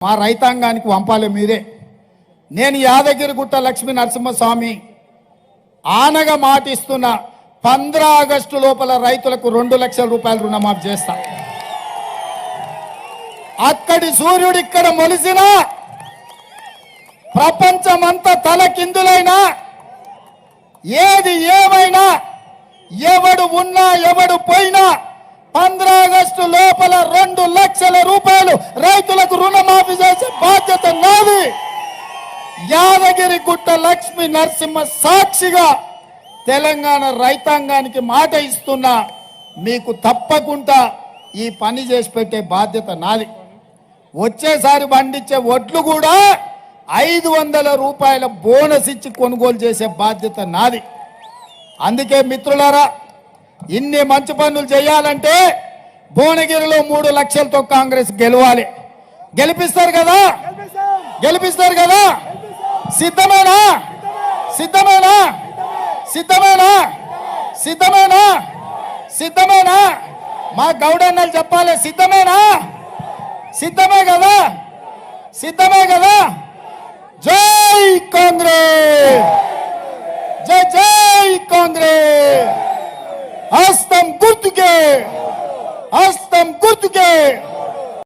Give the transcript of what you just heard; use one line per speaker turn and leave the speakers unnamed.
మా రైతాంగానికి పంపాలి మీరే. నేను యాదగిరిగుట్ట లక్ష్మీ నరసింహస్వామి ఆనగ మాటిస్తున్న పంద్ర ఆగస్టు లోపల రైతులకు రెండు లక్షల రూపాయలు రుణమాఫీ చేస్తా. అక్కడి సూర్యుడు ఇక్కడ మొలిసిన ప్రపంచమంతా తలకిందులైనా ఏది ఏమైనా ఎవడు ఉన్నా ఎవడు పోయినా పంద్ర ఆగస్టు లోపల రెండు లక్షల రూపాయలు బాధ్యత నాది. యాదగిరి గుట్ట లక్ష్మి నరసింహ సాక్షిగా తెలంగాణ రైతాంగానికి మాట ఇస్తున్నా. మీకు తప్పకుండా ఈ పని చేసి పెట్టే బాధ్యత నాది. వచ్చేసారి పండించే వడ్లు కూడా ఐదు వందల రూపాయల బోనస్ ఇచ్చి కొనుగోలు చేసే బాధ్యత నాది. అందుకే మిత్రులారా ఇన్ని మంచి పనులు చేయాలంటే భువనగిరిలో మూడు లక్షలతో కాంగ్రెస్ గెలవాలి. గెలిపిస్తారు కదా? గెలిపిస్తారు కదా? సిద్ధమేనా? సిద్ధమేనా? సిద్ధమేనా? సిద్ధమేనా? సిద్ధమేనా? మా గౌడన్నలు చెప్పాలి సిద్ధమేనా? సిద్ధమే కదా? సిద్ధమే కదా? జై కాంగ్రెస్ జై జై కాంగ్రెస్ హస్తం గుర్తుకే! హస్తం గుర్తుకే!